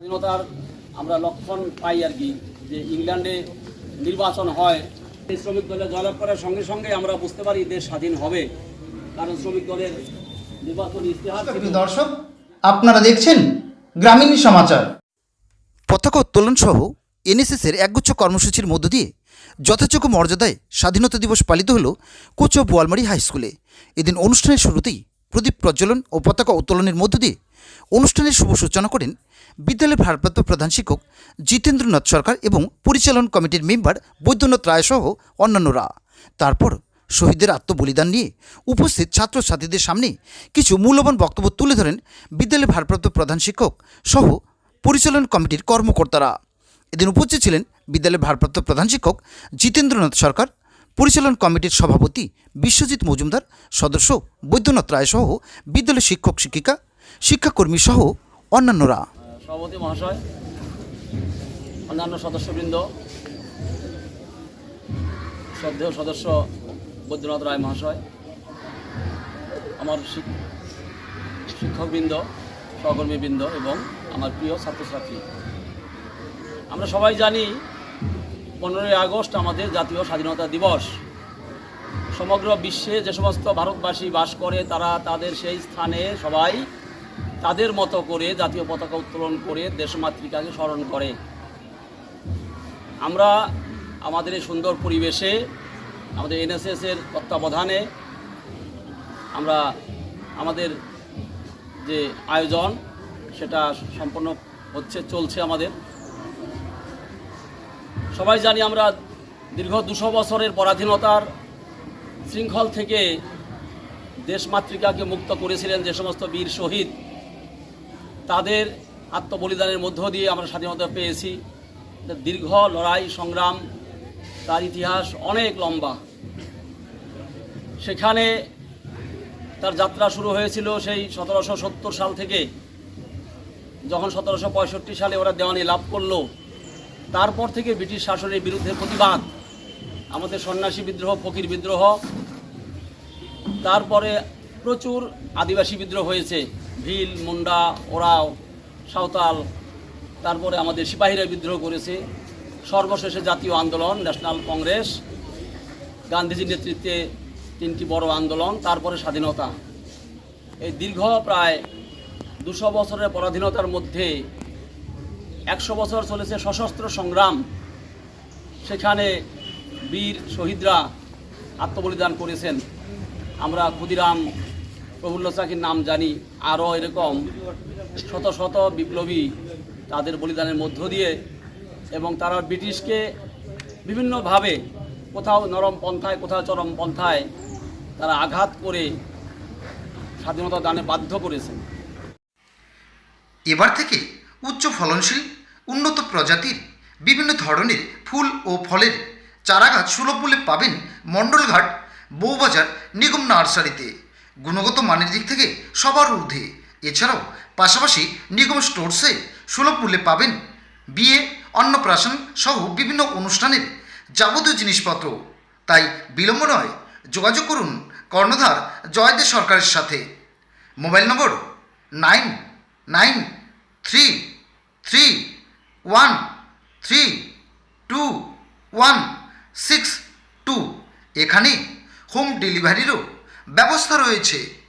স্বাধীনতার আমরা লক্ষণ পাই আর কি যে ইংল্যান্ডে নির্বাচন হয়। এই শ্রমিক দলে জয়লাভ করার সঙ্গে সঙ্গে আমরা বুঝতে পারি দেশ স্বাধীন হবে। কারণ শ্রমিক দলের নির্বাচনী ইতিহাস দর্শক আপনারা দেখছেন গ্রামীণ সমাচার। পতাকা উত্তোলন সহ এনএসএসের একগুচ্ছ কর্মসূচির মধ্য দিয়ে যথাযোগ্য মর্যাদায় স্বাধীনতা দিবস পালিত হল কোচো বোয়ালমারি হাই স্কুলে। এদিন অনুষ্ঠানের শুরুতেই প্রদীপ প্রজ্বলন ও পতাকা উত্তোলনের মধ্য দিয়ে অনুষ্ঠানের শুভ সূচনা করেন বিদ্যালয়ের ভারপ্রাপ্ত প্রধান শিক্ষক জিতেন্দ্রনাথ সরকার এবং পরিচালন কমিটির মেম্বার বৈদ্যনাথ রায় সহ অন্যান্যরা। তারপর শহীদদের আত্মবলিদান নিয়ে উপস্থিত ছাত্রছাত্রীদের সামনে কিছু মূল্যবান বক্তব্য তুলে ধরেন বিদ্যালয়ের ভারপ্রাপ্ত প্রধান শিক্ষক সহ পরিচালন কমিটির কর্মকর্তারা। এদিন উপস্থিত ছিলেন বিদ্যালয়ের ভারপ্রাপ্ত প্রধান শিক্ষক জিতেন্দ্রনাথ সরকার, পরিচালন কমিটির সভাপতি বিশ্বজিৎ মজুমদার, সদস্য বৈদ্যনাথ রায় সহ বিদ্যালয়ের শিক্ষক শিক্ষিকা শিক্ষাকর্মী সহ অন্যান্যরা। সভাপতি মহাশয়, অন্যান্য সদস্যবৃন্দ, শ্রদ্ধেয় সদস্য বৈদ্যনাথ রায় মহাশয়, আমার শিক- শিক্ষকবৃন্দ, সহকর্মীবৃন্দ এবং আমার প্রিয় ছাত্রছাত্রী। আমরা সবাই জানি, পনেরোই আগস্ট আমাদের জাতীয় স্বাধীনতা দিবস। সমগ্র বিশ্বে যে সমস্ত ভারতবাসী বাস করে, তারা তাদের সেই স্থানে সবাই তাদের মতো করে জাতীয় পতাকা উত্তোলন করে দেশমাতৃকাকে স্মরণ করে। আমরা আমাদের এই সুন্দর পরিবেশে, আমাদের এনএসএসের তত্ত্বাবধানে আমরা আমাদের যে আয়োজন, সেটা সম্পন্ন হচ্ছে, চলছে আমাদের। সবাই জানি আমরা দীর্ঘ দুশো বছরের পরাধীনতার শৃঙ্খল থেকে দেশমাতৃকাকে মুক্ত করেছিলেন যে সমস্ত বীর শহীদ। তাদের আত্মবলিদানের মধ্য দিয়ে আমরা স্বাধীনতা পেয়েছি। দীর্ঘ লড়াই, সংগ্রাম, তার ইতিহাস অনেক লম্বা। সেখানে তার যাত্রা শুরু হয়েছিল সেই সতেরোশো সত্তর সাল থেকে। যখন সতেরোশো পঁয়ষট্টি সালে ওরা দেওয়ানি লাভ করল, তারপর থেকে ব্রিটিশ শাসনের বিরুদ্ধে প্রতিবাদ। আমাদের সন্ন্যাসী বিদ্রোহ, ফকির বিদ্রোহ। তারপরে প্রচুর আদিবাসী বিদ্রোহ হয়েছে। ভিল, মুন্ডা, ওরাও, সাঁওতাল, তারপরে আমাদের সিপাহীরা বিদ্রোহ করেছে। সর্বশেষে জাতীয় আন্দোলন, ন্যাশনাল কংগ্রেস, গান্ধীজির নেতৃত্বে তিনটি বড় আন্দোলন, তারপরে স্বাধীনতা। এই দীর্ঘ প্রায় দুশো বছরের পরাধীনতার মধ্যে একশো বছর চলেছে সশস্ত্র সংগ্রাম। সেখানে বীর শহীদরা আত্মবলিদান করেছেন। আমরা ক্ষুদিরাম প্রফুল্ল চাকির নাম জানি, আরও এরকম শত শত বিপ্লবী তাদের বলিদানের মধ্য দিয়ে এবং তারা ব্রিটিশকে বিভিন্নভাবে কোথাও নরম পন্থায়, কোথাও চরম পন্থায় তারা আঘাত করে স্বাধীনতা দানে বাধ্য করেছেন। এবার থেকে উচ্চ ফলনশীল, উন্নত প্রজাতির, বিভিন্ন ধরনের ফুল ও ফলের চারাগাছ সুলভ মূল্যে পাবেন মণ্ডলঘাট বউবাজার নিগম নার্সারিতে। গুণগত মানের দিক থেকে সবার ঊর্ধ্বে। এছাড়াও পাশাপাশি নিগম স্টোরসে সুলভ মূল্যে পাবেন বিয়ে অন্নপ্রাশন সহ বিভিন্ন অনুষ্ঠানের যাবতীয় জিনিসপত্র। তাই বিলম্ব নয়, যোগাযোগ করুন কর্ণধার জয়দেব সরকারের সাথে। Mobile number nine nine three three one three two one six two. এখানে হোম ডেলিভারিরও ব্যবস্থা রয়েছে।